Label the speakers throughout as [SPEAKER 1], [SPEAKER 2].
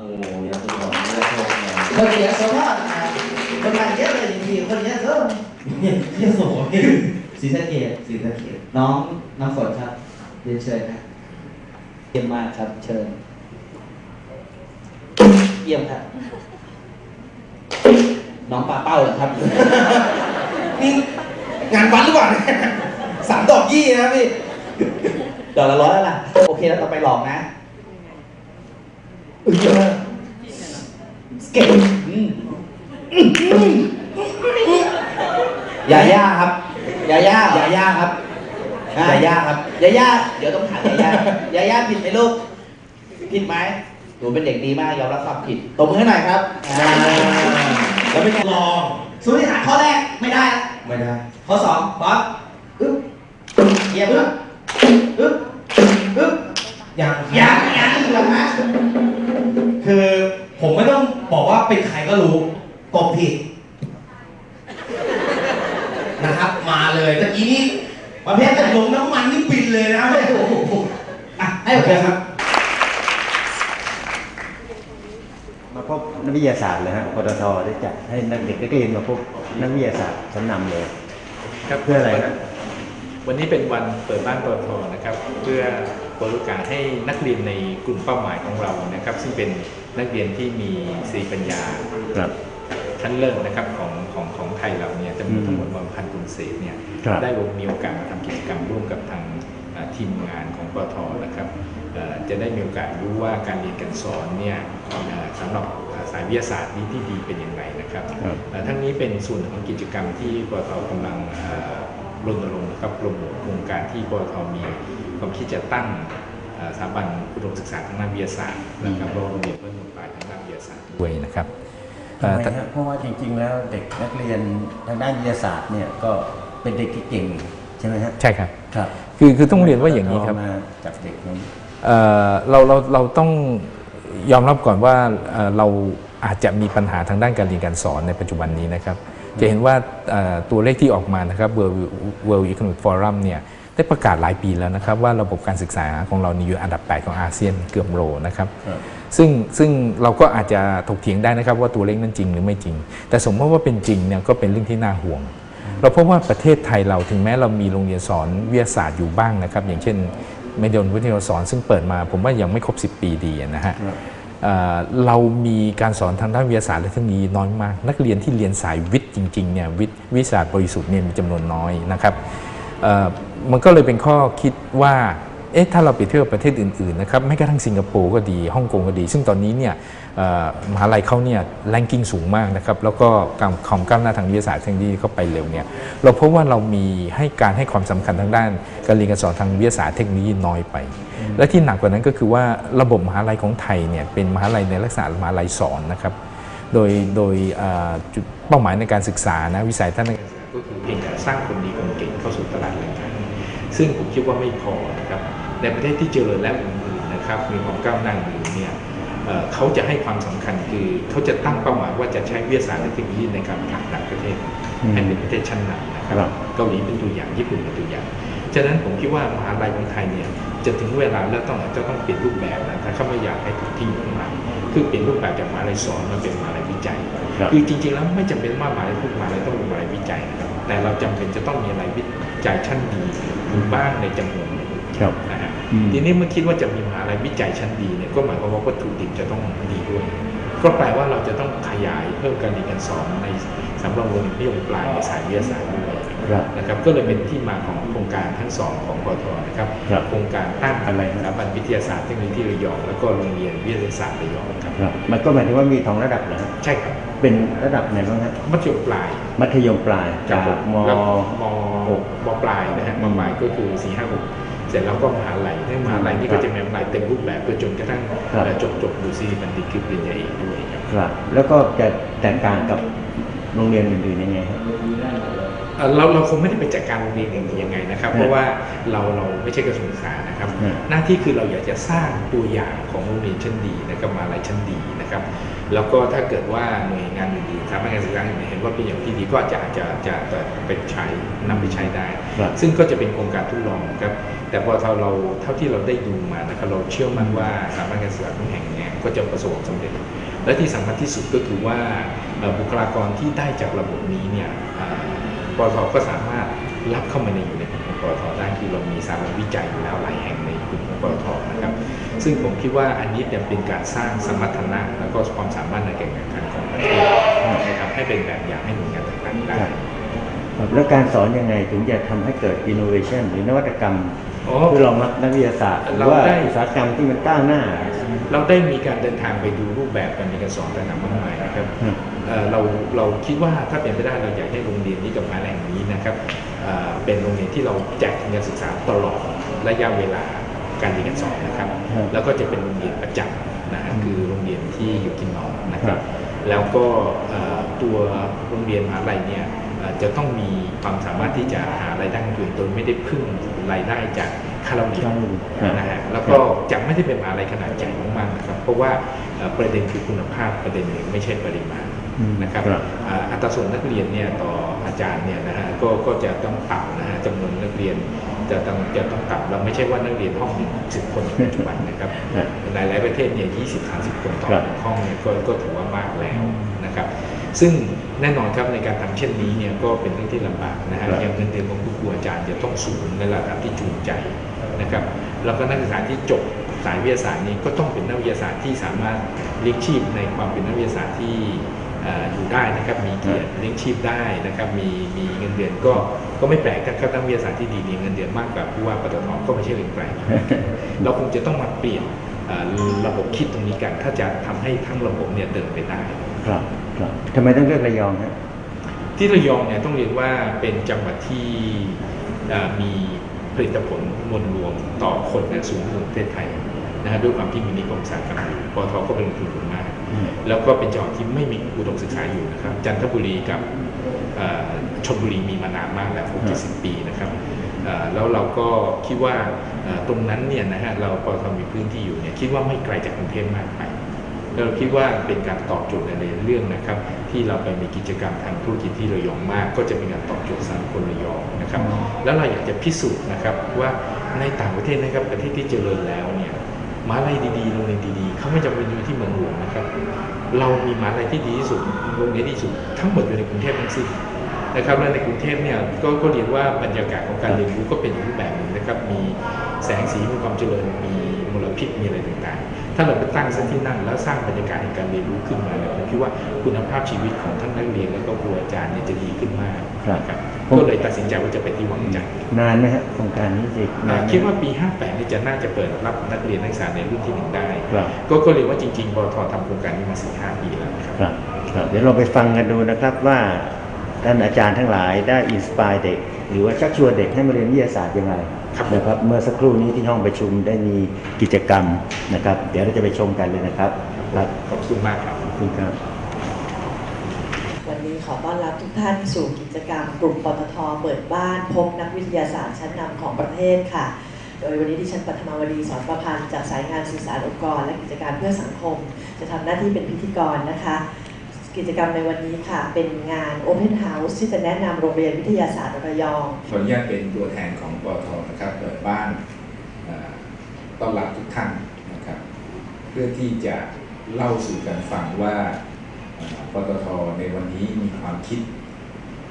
[SPEAKER 1] โอ้ยาสมองยาสมอง
[SPEAKER 2] คนเดียวโซทอดนะคนมาเยอะเลยจริงๆคนเดียวโซ
[SPEAKER 1] ยาสมองสีสะเกดสีสะเกดน้องน้ำฝนครับเรียนเชิญครับเยี่ยมมากครับ เชิญ เยี่ยมครับ น้องปลาเป้าเหรอครับ
[SPEAKER 3] นี่งานวัดหรือเปล่าเนี่ยสามดอกยี่นะพี่
[SPEAKER 1] ดอกละร้อยแล้วล่ะ โอเคแล้วต่อไปหลอกนะ เออเก่งยาย่าครับยาย่ายาย่าครับยาย่าครับยาย่าเดี๋ยวต้องถามยาย่ายาย่าผิดไหมลูกผิดไหมหนูเป็นเด็กดีมากยอมรับความผิดตบมือให้หน่อยครับแล้วเป็นไง
[SPEAKER 3] ลอง
[SPEAKER 2] สมมติฐานข้อแรกไม่ได้
[SPEAKER 3] ไม่ได้
[SPEAKER 2] ข้อสองป๊อปอึ๊บเยี่ยมครับอึ๊บอึ๊บ
[SPEAKER 3] ยัง
[SPEAKER 2] ยังยังเหรอฮะ
[SPEAKER 3] บอกว่าเป็นใครก็รู้กบผิดนะครับมาเลยตะกี้นี่ประเภทแต่ลงน้ำมันนี่บินเลยนะไม่โอ้โหอะให้โอเคครับ
[SPEAKER 4] มาพบนักวิทยาศาสตร์เลยฮะปตทได้จัดให้นักเด็กนักเรียนมาพบนักวิทยาศาสตร์ชั้นนำเลย
[SPEAKER 5] ครับ
[SPEAKER 4] เพื่ออะไรครับ
[SPEAKER 5] วันนี้เป็นวันเปิดบ้านปตทนะครับ เพื่อเปิดโอกาสให้นักเรียนในกลุ่มเป้าหมายของเรานะครับ ซึ่งเป็น นักเรียนที่มีสติปัญญา
[SPEAKER 4] ครับ
[SPEAKER 5] ชั้นเลิศนะครับของของของไทยเราเนี่ยจำนวน
[SPEAKER 4] อืม
[SPEAKER 5] ทั้งหมดประมาณพันกลุ่มเศษเนี่ย
[SPEAKER 4] ครับ
[SPEAKER 5] ได้ลงมีโอกาสมาทำกิจกรรมร่วมกับทางเอ่อทีมงานของปตทนะครับเอ่อจะได้มีโอกาสรู้ว่าการเรียนการสอนเนี่ยเอ่อสำหรับสายวิทยาศาสตร์นี้ที่ดีเป็นอย่างไรนะครับ
[SPEAKER 4] ครับ
[SPEAKER 5] เอ่อทั้งนี้เป็นส่วนของกิจกรรมที่ปตทกำลังเอ่อรณรงค์นะครับโปรโมทโครงการที่ปตทมีความคิดจะตั้งเอ่อสถาบันอุดมศึกษาทางด้านวิทยาศาสตร์นะครับโรงเรียน ด้วยนะครับ
[SPEAKER 4] ทำไมครับเพราะว่าจริง ๆ แล้วเด็กนักเรียนทางด้านวิทยาศาสตร์เนี่ยก็เป็นเด็กที่เก่งใช่ไหมฮะ
[SPEAKER 5] ใช่ครับ
[SPEAKER 4] ครับ
[SPEAKER 5] คือคือต้องเรียนว่าอย่างนี้ครับ
[SPEAKER 4] ปตทมาจากเด็กนั้น
[SPEAKER 5] เอ่อเราเราเราต้องยอมรับก่อนว่าเอ่อเราอาจจะมีปัญหาทางด้านการเรียนการสอนในปัจจุบันนี้นะครับ จะเห็นว่าเอ่อตัวเลขที่ออกมานะครับ World World Economic Forum เนี่ยได้ประกาศหลายปีแล้วนะครับ ว่าระบบการศึกษาของเรานี่อยู่อันดับ 8 ของอาเซียนเกือบโลนะครับ
[SPEAKER 4] ครับ
[SPEAKER 5] ซึ่งซึ่งเราก็อาจจะถกเถียงได้นะครับว่าตัวเลขนั้นจริงหรือไม่จริง แต่สมมติว่าเป็นจริงเนี่ยก็เป็นเรื่องที่น่าห่วง เราพบว่าประเทศไทยเราถึงแม้เรามีโรงเรียนสอนวิทยาศาสตร์อยู่บ้างนะครับ อย่างเช่นเมดลวิทยาสอนซึ่งเปิดมาผมว่ายังไม่ครบ 10 ปีดีนะฮะ
[SPEAKER 4] ครับ
[SPEAKER 5] เอ่อเรามีการสอนทางด้านวิทยาศาสตร์และเทคโนโลยีน้อยมาก นักเรียนที่เรียนสายวิทย์จริงๆเนี่ยวิทย์วิทยาศาสตร์บริสุทธิ์เนี่ยมีจำนวนน้อยนะครับเอ่อมันก็เลยเป็นข้อคิดว่า เอ๊ะถ้าเราไปเที่ยวประเทศอื่นๆนะครับแม้กระทั่งสิงคโปร์ก็ดีฮ่องกงก็ดี ซึ่งตอนนี้เนี่ยมหาลัยเขาเนี่ยแรงกิ้งสูงมากนะครับแล้วก็การความก้าวหน้าทางวิทยาศาสตร์เทคโนโลยีเขาไปเร็วเนี่ยเราพบว่าเรามีให้การให้ความสำคัญทางด้าน การเรียนการสอนทางวิทยาศาสตร์เทคโนโลยีน้อยไป และที่หนักกว่านั้นก็คือว่าระบบมหาลัยของไทยเนี่ยเป็นมหาลัยในลักษณะมหาลัยสอนนะครับโดยโดยจุดเป้าหมายในการศึกษานะวิสัยทัศน์ในการศึกษาก็คือเพียงแต่สร้างคนดีคนเก่งเข้าสู่ตลาดแรงงานซึ่งผมคิดว่าไม่พอนะครับ ในประเทศที่เจริญแล้วอื่นๆนะครับมีความก้าวหน้าอื่นเนี่ยเอ่อเขาจะให้ความสำคัญคือเขาจะตั้งเป้าหมายว่าจะใช้วิทยาศาสตร์และเทคโนโลยีในการผลักดันประเทศ
[SPEAKER 4] อืม
[SPEAKER 5] ให้เป็นประเทศชั้นนำนะครับ
[SPEAKER 4] ครับ
[SPEAKER 5] เกาหลีเป็นตัวอย่างญี่ปุ่นเป็นตัวอย่างฉะนั้นผมคิดว่ามหาลัยของไทยเนี่ยจะถึงเวลาแล้วต้องจะต้องเปลี่ยนรูปแบบนะถ้าเขาไม่อยากให้ถูกทิ้งอยู่ข้างหลังคือเปลี่ยนรูปแบบจากมหาลัยสอนมาเป็นมหาลัยวิจัย
[SPEAKER 4] ครับ
[SPEAKER 5] คือจริงๆแล้วไม่จำเป็นว่ามหาลัยทุกมหาลัยต้องเป็นมหาลัยวิจัยนะครับแต่เราจำเป็นจะต้องมีอะไรวิจัยชั้นดีอยู่บ้างในจำนวนหนึ่ง
[SPEAKER 4] ครับ
[SPEAKER 5] นะฮะ
[SPEAKER 4] อืม
[SPEAKER 5] ทีนี้เมื่อคิดว่าจะมีมหาลัยวิจัยชั้นดีเนี่ยก็หมายความว่าวัตถุดิบจะต้องดีด้วย ก็แปลว่าเราจะต้องขยายเพิ่มการเรียนการสอนในสำหรับโรงเรียนนิยมปลายในสายวิทยาศาสตร์ด้วย
[SPEAKER 4] ครับ
[SPEAKER 5] นะครับก็เลยเป็นที่มาของโครงการทั้งสองของปตทนะครับ
[SPEAKER 4] ครับ
[SPEAKER 5] โครงการตั้ง
[SPEAKER 4] อะไร
[SPEAKER 5] ส
[SPEAKER 4] นะ
[SPEAKER 5] ถาบันวิทยาศาสตร์เทคโนโลยีที่ระยองแล้วก็โรงเรียนวิทยาศาสตร์ระยองครับ
[SPEAKER 4] ครับมันก็หมายถึงว่ามีสองระดับนะฮะ
[SPEAKER 5] ใช่ครับ
[SPEAKER 4] เป็นระดับไหนบ้างฮะ
[SPEAKER 5] มัธยมปลาย
[SPEAKER 4] มัธยมปลายจากม
[SPEAKER 5] แล้วม
[SPEAKER 4] หก
[SPEAKER 5] มปลายนะฮะมปลายก็คือ4 5 6 เสร็จแล้วก็มหาลัยในมหาลัยนี่
[SPEAKER 4] ครั
[SPEAKER 5] ก็
[SPEAKER 4] บ
[SPEAKER 5] จะมีมหาลัยเต็มรูปแบบไปจนกระทั่ง
[SPEAKER 4] ครับ
[SPEAKER 5] จบจบดูซีบัณฑิตคือปริญญาเอกด้วยครับ
[SPEAKER 4] ครับ แล้วก็จะแตกต่างกับโรงเรียนอื่นๆยังไงฮะ
[SPEAKER 5] เอ่อ เราเราคงไม่ได้ไปจัดการโรงเรียนอย่างนี้ยังไงนะครับ เพราะว่าเราเราไม่ใช่กระทรวงศึกษานะครับ
[SPEAKER 4] อืม
[SPEAKER 5] หน้าที่คือเราอยากจะสร้างตัวอย่างของโรงเรียนชั้นดีนะครับมาลัยชั้นดีนะครับแล้วก็ถ้าเกิดว่าหน่วยงานอื่นๆสถาบันการศึกษาอื่นเห็นว่าเป็นอย่างที่ดีก็จะจะจะจะไปใช้นำไปใช้ได้
[SPEAKER 4] ครับ
[SPEAKER 5] ซึ่งก็จะเป็นโครงการทดลองครับแต่พอเราเราเท่าที่เราได้ดูมานะครับเราเชื่อมั่นว่าสถาบันการศึกษาทุกแห่งเนี่ยก็จะประสบความสำเร็จ และที่สำคัญที่สุดก็คือว่าเอ่อบุคลากรที่ได้จากระบบนี้เนี่ยเอ่อ ปตทก็สามารถรับเข้ามาในอยู่ในกลุ่มของปตทได้คือเรามีสถาบันวิจัยอยู่แล้วหลายแห่งในกลุ่มของปตทนะครับ ซึ่งผมคิดว่าอันนี้เนี่ยเป็นการสร้างสมรรถนะแล้วก็ความสามารถในการแข่งขันของประเทศนะครับให้เป็นแบบอย่างให้หน่วยงานต่างๆได้
[SPEAKER 4] ครับแล้วการสอนยังไงถึงจะทำให้เกิด innovation หรือนวัตกรรม
[SPEAKER 5] อ๋อ
[SPEAKER 4] เพื่อรองรับนักวิทยาศาสตร์หรือ
[SPEAKER 5] เรา
[SPEAKER 4] ว่า
[SPEAKER 5] ได้
[SPEAKER 4] อุตสาหกรรมที่มันก้าวหน้า
[SPEAKER 5] เราได้มีการเดินทางไปดูรูปแบบการเรียนการสอนต่างๆมากมายนะครับ
[SPEAKER 4] อืม
[SPEAKER 5] เอ่อเราเราคิดว่าถ้าเป็นไปได้เราอยากให้โรงเรียนนี้กับมหาแหล่งนี้นะครับเอ่อเป็นโรงเรียนที่เราแจกทุนการศึกษาตลอดระยะเวลาการเรียนการสอนนะครับ
[SPEAKER 4] ครับ
[SPEAKER 5] แล้วก็จะเป็นโรงเรียนประจำนะฮะคือโรงเรียนที่อยู่ที่นอนนะค
[SPEAKER 4] ครั
[SPEAKER 5] รับ
[SPEAKER 4] บ
[SPEAKER 5] แล้วก็เอ่อตัวโรงเรียนมหาลัยเนี่ยเอ่อจะต้องมีความสามารถที่จะหารายได้ของตัวเองโดยไม่ได้พึ่งรายได้จากค่าเล่าเรียน
[SPEAKER 4] ครับ
[SPEAKER 5] นะฮะแล้วก็จะไม่ได้เป็นมหาลัยขนาดใหญ่มากๆนะครับ เพราะว่าเอ่อประเด็นคือคุณภาพประเด็นหนึ่งไม่ใช่ปริมาณ
[SPEAKER 4] อืม
[SPEAKER 5] นะครับ
[SPEAKER 4] ครับ
[SPEAKER 5] อ่าอัตราส่วนนักเรียนเนี่ยต่ออาจารย์เนี่ยนะฮะก็ก็จะต้องต่ำนะฮะจำนวนนักเรียนจะต้องจะต้องต่ำเราไม่ใช่ว่านักเรียนห้องหนึ่งสิบคนในปัจจุบันนะครับ
[SPEAKER 4] ครับ
[SPEAKER 5] หลายๆประเทศเนี่ยยี่สิบสามสิบคนต่อ
[SPEAKER 4] ครับ
[SPEAKER 5] หนึ่งห้องเนี่ยก็ก็ถือว่ามากแล้วนะครับ ซึ่งแน่นอนครับในการทำเช่นนี้เนี่ยก็เป็นเรื่องที่ลำบากนะฮะ
[SPEAKER 4] ครับ
[SPEAKER 5] อย่างเงินเดือนของคุณครูอาจารย์จะต้องสูงในระดับที่จูงใจนะครับแล้วก็นักศึกษาที่จบสายวิทยาศาสตร์นี้ก็ต้องเป็นนักวิทยาศาสตร์ที่สามารถเลี้ยงชีพในความเป็นนักวิทยาศาสตร์ที่เอ่ออยู่ได้นะครับมีเกียรติเลี้ยงชีพได้นะครับมีมีเงินเดือนก็ก็ไม่แปลกนะครับนักวิทยาศาสตร์ที่ดีมีเงินเดือนมากกว่าผู้ว่าปตทก็ไม่ใช่เรื่องแปลกเราคงจะต้องมาเปลี่ยนเอ่อระบบคิดตรงนี้กัน ถ้าจะทำให้ทั้งระบบเนี่ยเดินไปได้
[SPEAKER 4] ครับครับทำไมต้องเลือกระยองฮะ
[SPEAKER 5] ที่ระยองเนี่ยต้องเรียนว่าเป็นจังหวัดที่เอ่อมีผลิตผลมวลรวมต่อคนเนี่ยสูงที่สุดในประเทศไทย นะฮะด้วยความที่มีนิคมอุตสาหกรรมอยู่ปตทก็เป็นลงทุนสูงมาก
[SPEAKER 4] อืม
[SPEAKER 5] แล้วก็เป็นจังหวัดที่ไม่มีอุดมศึกษาอยู่นะครับ จันทบุรีกับเอ่อชลบุรีมีมานานมากแล้วหกเจ็ดสิบปีนะครับเอ่อแล้วเราก็คิดว่าเอ่อตรงนั้นเนี่ยนะฮะเราปตทมีพื้นที่อยู่เนี่ยคิดว่าไม่ไกลจากกรุงเทพมากไปเราคิดว่าเป็นการตอบโจทย์ในเรื่องนะครับ ที่เราไปมีกิจกรรมทางธุรกิจที่ระยองมาก ก็จะเป็นการตอบโจทย์สำหรับคนระยองนะครับ แล้วเราอยากจะพิสูจน์นะครับว่าในต่างประเทศนะครับประเทศที่เจริญแล้วเนี่ย มาลัยดีๆโรงเรียนดีๆเขาไม่จำเป็นอยู่ที่เมืองหลวงนะครับ เรามีมาลัยที่ดีที่สุดโรงเรียนที่สุด ทั้งหมดอยู่ในกรุงเทพทั้งสิ้นนะครับและในกรุงเทพเนี่ยก็ก็เรียนว่าบรรยากาศของการเรียนรู้ก็เป็นรูปแบบหนึ่งนะครับ มีแสงสีมีความเจริญมีมลพิษมีอะไรต่างๆ ถ้าเราไปตั้งซะที่นั่นแล้วสร้างบรรยากาศในการเรียนรู้ขึ้นมาเนี่ยผมคิดว่าคุณภาพชีวิตของทั้งนักเรียนแล้วก็ครูอาจารย์เนี่ยจะดีขึ้นมาก
[SPEAKER 4] ครับ
[SPEAKER 5] นะครับ ก็เลยตัดสินใจว่าจะไปที่หวังจันทร์
[SPEAKER 4] นานไหมฮะโครงการนี้สินานไหม
[SPEAKER 5] คิดว่าปี 58นี่จะน่าจะเปิดรับนักเรียนนักศึกษาในรุ่นที่หนึ่งได้
[SPEAKER 4] ครับ
[SPEAKER 5] ก็ก็เรียนว่าจริงๆปตททำโครงการนี้มาสี่ห้าปีแล้วนะครับ
[SPEAKER 4] ครับครับเดี๋ยวเราไปฟังกันดูนะครับว่าท่านอาจารย์ทั้งหลายได้อินสปายเด็ก หรือว่าชักชวนเด็กให้มาเรียนวิทยาศาสตร์ยังไง
[SPEAKER 5] ครับ
[SPEAKER 4] นะครับเมื่อสักครู่นี้ที่ห้องประชุมได้มีกิจกรรมนะครับ เดี๋ยวเราจะไปชมกันเลยนะครับครับ
[SPEAKER 5] ขอบคุณมากครับ
[SPEAKER 4] ขอบคุณครับ
[SPEAKER 6] วันนี้ข อต้อนรับทุกท่านสู่กิจกรรม กลุ่มปตทเปิดบ้าน พบนักวิทยาศาสตร์ชั้นนำของประเทศค่ะ โดยวันนี้ดิฉันปัทมาวดีสอนประพันธ์จากสายงานสื่อสารองค์กร และกิจการเพื่อสังคม จะทำหน้าที่เป็นพิธีกรนะคะ กิจกรรมในวันนี้ค่ะ เป็นงาน Open House ที่จะแนะนำโรงเรียนวิทยาศาสตร์ระยอง
[SPEAKER 7] ขออนุญาตเป็นตัวแทนของปอทนะครับเปิดบ้านต้อนรับทุกท่านนะครับ เพื่อที่จะเล่าสู่กันฟังว่า ปตทในวันนี้มีความคิด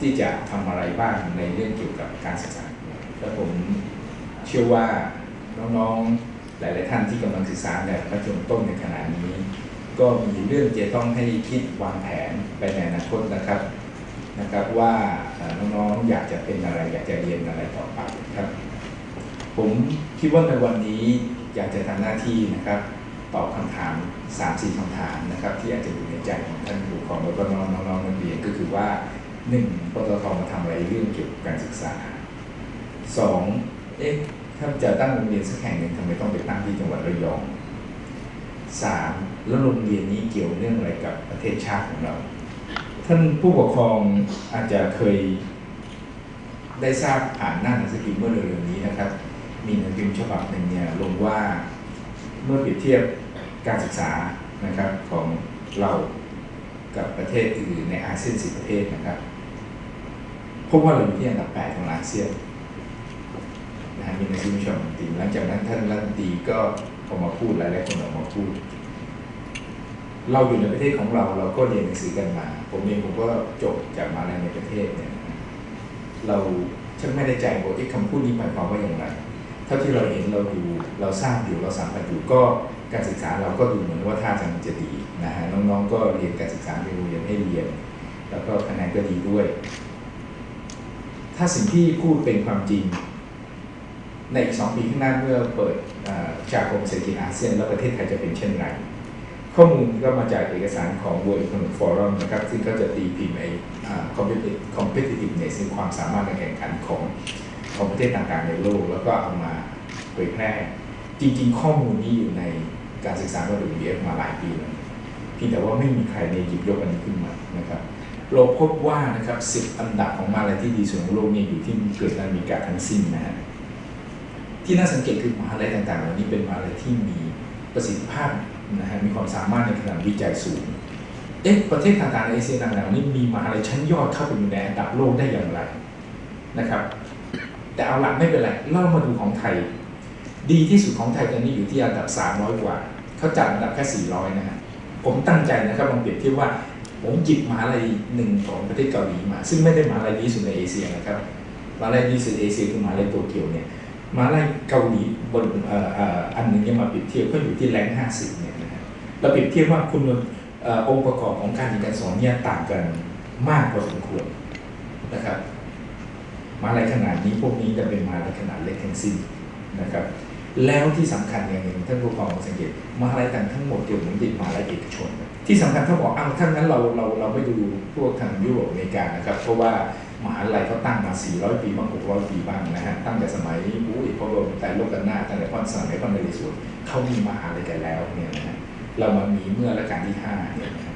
[SPEAKER 7] ที่จะทำอะไรบ้างในเรื่องเกี่ยวกับการศึกษาและผมเชื่อว่าน้องๆหลาย ๆ ท่านที่กำลังศึกษาในมัธยมต้นในขณะนี้ ก็มีเรื่องจะต้องให้คิดวางแผนไปในอนาคตนะครับนะครับว่าน้องๆอยากจะเป็นอะไรอยากจะเรียนอะไรต่อไปครับ ผมคิดว่าในวันนี้อยากจะทำหน้าที่นะครับ ตอบคำถาม3-4คำถามนะครับ ที่อาจจะอยู่ในใจของท่านผู้ปกครองแล้วก็น้องๆน้องๆนักเรียนก็คือว่าหนึ่งปตทมาทำอะไรเรื่องเกี่ยวกับการศึกษาสองเอ๊ะถ้าจะตั้งโรงเรียนสักแห่งหนึ่งทำไมต้องไปตั้งที่จังหวัดระยองสามแล้วโรงเรียนนี้เกี่ยวเนื่องอะไรกับประเทศชาติของเรา ท่านผู้ปกครองอาจจะเคย
[SPEAKER 5] ได้ทราบผ่านหน้าหนังสือพิมพ์เมื่อเร็วๆนี้นะครับ มีหนังสือพิมพ์ฉบับหนึ่งเนี่ยลงว่า เมื่อเปรียบเทียบการศึกษานะครับของเรากับประเทศอื่นในอาเซียนสิประเทศนะครับพบว่าเราอยู่ที่อันดับแปดของอาเซียนนะฮะมีนังสือพิมพ์ฉบับหนึ่งหลังจากนั้นท่านรัฐมนตรีก็ออกมาพูดหลายๆคนออกมาพูด เราอยู่ในประเทศของเราเราก็เรียนหนังสือกันมา ผมเองผมก็จบจากมหาลัยในประเทศเนี่ยเราช่างไม่ได้ใจว่าเอ๊ะคำพูดนี้หมายความว่าอย่างไร เท่าที่เราเห็นเราดูเราทราบอยู่เราสัมผัสอยู่ก็การศึกษาเราก็ดูเหมือนว่าท่าทางจะดีนะฮะน้องๆก็เรียนการศึกษาในโรงเรียนให้เรียน แล้วก็คะแนนก็ดีด้วย ถ้าสิ่งที่พูดเป็นความจริง ในอีกสองปีข้างหน้าเมื่อเปิดอ่าสากรมเศรษฐกิจอาเซียน แล้วประเทศไทยจะเป็นเช่นไรข้อมูลก็มาจากเอกสารของ World Economic Forum นะครับ ซึ่งก็จะตีพิมพ์ไอ้อ่า competitive- competitiveness คือความสามารถในแข่งขันของของประเทศต่างๆในโลก แล้วก็เอามา เผยแพร่จริง ๆ ข้อมูลนี้อยู่ในการศึกษาระดับ UBF มาหลายปีแล้วเพียงแต่ว่าไม่มีใครในหยิบยกอันนี้ขึ้นมานะครับเราพบว่านะครับ10อันดับของมาลัยที่ดีสุดของโลกนี่อยู่ที่อังกฤษและอเมริกาทั้งสิ้นนะฮะที่น่าสังเกตคือมหาลัยต่างๆเหล่านี้เป็นมหาลัยที่มีประสิทธิภาพนะฮะมีความสามารถในการวิจัยสูงเอ๊ะประเทศต่างๆในเอเชียต่างๆเหล่านี้มีมหาลัยชั้นยอดเข้าไปอยู่ในอันดับโลกได้อย่างไรนะครับ แต่เอาหลักไม่เป็นไรเล่ามาดูของไทย ดีที่สุดของไทยตอนนี้อยู่ที่อันดับ 300 กว่า เขาจัดอันดับแค่ 400 นะฮะ ผมตั้งใจนะครับลองเปรียบเทียบว่า ผมหยิบมหาลัยหนึ่งของประเทศเกาหลีมา ซึ่งไม่ได้มหาลัยดีสุดในเอเชียนะครับมหาลัยดีสุดเอเชียคือมหาลัยโตเกียวเนี่ยมหาลัยเกาหลีบนอ,อ,อันหนึงเนี่ยมาเปรียบเทียบก็อยู่ที่แรงค์50 เนี่ยนะฮะเราเปรียบเทียบว่าคุณอองค์ประกอบของการเรียนการสอนเนี่ยต่างกันมากพอสมควรนะครับมหาลัยขนาดนี้พวกนี้จะเป็นมหาลัยขนาดเล็กทั้งสิ้นนะครับ แล้วที่สำคัญอย่างหนึ่งท่านผู้ปกองสังเกตมหาลัยต่างทั้งหมดเกี่ยวกับติดมหาลัยเอกชน ที่สำคัญถ้าบอกอ้าวถ้างั้นเราเราเราไม่ดูพวกทางยุโรปอเมริกานะครับเพราะว่ามหาลัยเขาตั้งมา 400 ปีบ้าง600 ปีบ้างนะฮะตั้งแต่สมัยอุ้ยพระบรมไตรโลกนาตั้งแต่พระสมัยพระนเรศวรเขามีมหาลัยกันแล้วเนี่ยนะฮะเรามามีเมื่อรัชกาลที่5เนี่ยนะฮะ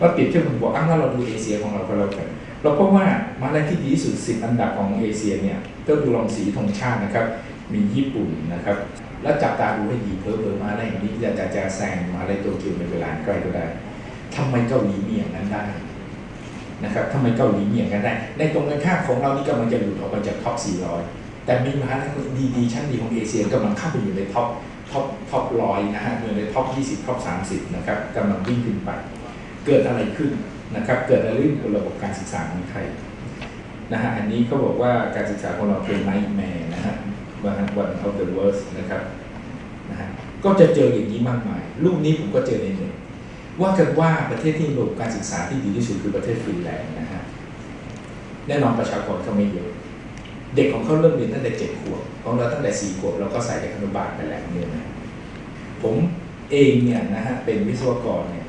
[SPEAKER 5] ว่าเปรียบเทียบผมบอกอ้าวงั้นเราดูเอเชียของเราก็แล้วกันเราพบว่ามหาลัยที่ดีที่สุด10อันดับของเอเชียเนี่ยก็ดูลองสีธงชาตินะครับ มีญี่ปุ่นนะครับ แล้วจับตาดูให้ดีเพิ่มเพิ่มมาอะไรอย่างนี้จะจะจะแซงมาอะไรโตเกียวในเวลาใกล้ก็ได้ทำไมเกาหลีมีอย่างนั้นได้นะครับทำไมเกาหลีมีอย่างนั้นได้ ในตรงกันข้ามของเรานี่กำลังจะหลุดออกมาจากท็อป 400 แต่มีมหาลัยดีๆชั้นดีของเอเชียกำลังเข้าไปอยู่ในท็อปท็อปท็อปร้อยนะฮะอยู่ในท็อป 20ท็อป 30 นะครับกำลังวิ่งขึ้นไป เกิดอะไรขึ้นนะครับ เกิดอะไรขึ้นกับระบบการศึกษาของไทยนะฮะ อันนี้เขาบอกว่าการศึกษาของเราเป็นไนท์แมร์นะฮะ one one of the worst นะครับนะฮะก็จะเจออย่างนี้มากมาย รูปนี้ผมก็เจอในหนึ่งว่ากันว่าประเทศที่ระบบการศึกษาที่ดีที่สุดคือประเทศฟินแลนด์นะฮะแน่นอนประชากรเขาไม่เยอะ เด็กของเขาเริ่มเรียนตั้งแต่เจ็ดขวบของเราตั้งแต่สี่ขวบเราก็ใส่เด็กอนุบาลไปแล้วเนี่ยนะผมเองเนี่ยนะฮะเป็นวิศวกรเนี่ย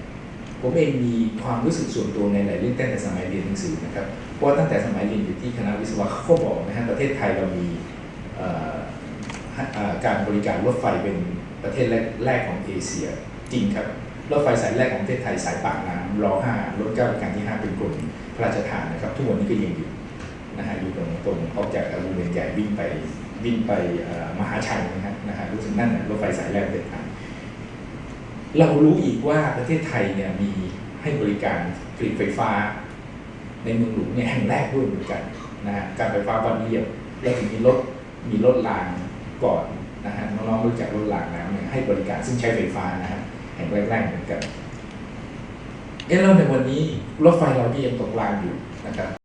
[SPEAKER 5] ผมเองมีความรู้สึกส่วนตัวในหลายเรื่องตั้งแต่สมัยเรียนหนังสือนะครับเพราะว่าตั้งแต่สมัยเรียนอยู่ที่คณะวิศวะเขาบอกนะฮะประเทศไทยเรามี การบริการรถไฟเป็นประเทศแรกของเอเชีย จริงครับ รถไฟสายแรกของประเทศไทยสายปากน้ำรอห้ารถเก้ารัชกาลที่ห้าเป็นกรมพระราชทานนะครับ ทุกวันนี้ก็ยังอยู่นะฮะอยู่ตรงตรงออกจากวงเวียนใหญ่วิ่งไปวิ่งไปมหาชัยนะฮะนะฮะรู้สึกนั่นรถไฟสายแรกประเทศไทยเรารู้อีกว่าประเทศไทยเนี่ยมีให้บริการผลิตไฟฟ้า ในเมืองหลวงเนี่ยแห่งแรกด้วยเหมือนกันนะฮะการไฟฟ้าบ้านเรียบแล้วถึงมีรถมีรถราง ก่อนนะฮะน้องๆรู้จักรถรางแล้วเนี่ยให้บริการซึ่งใช้ไฟฟ้านะฮะแห่งแรกๆเหมือนกันเอ๊ะแล้วในวันนี้รถไฟเราที่ยังตกรางอยู่นะครับ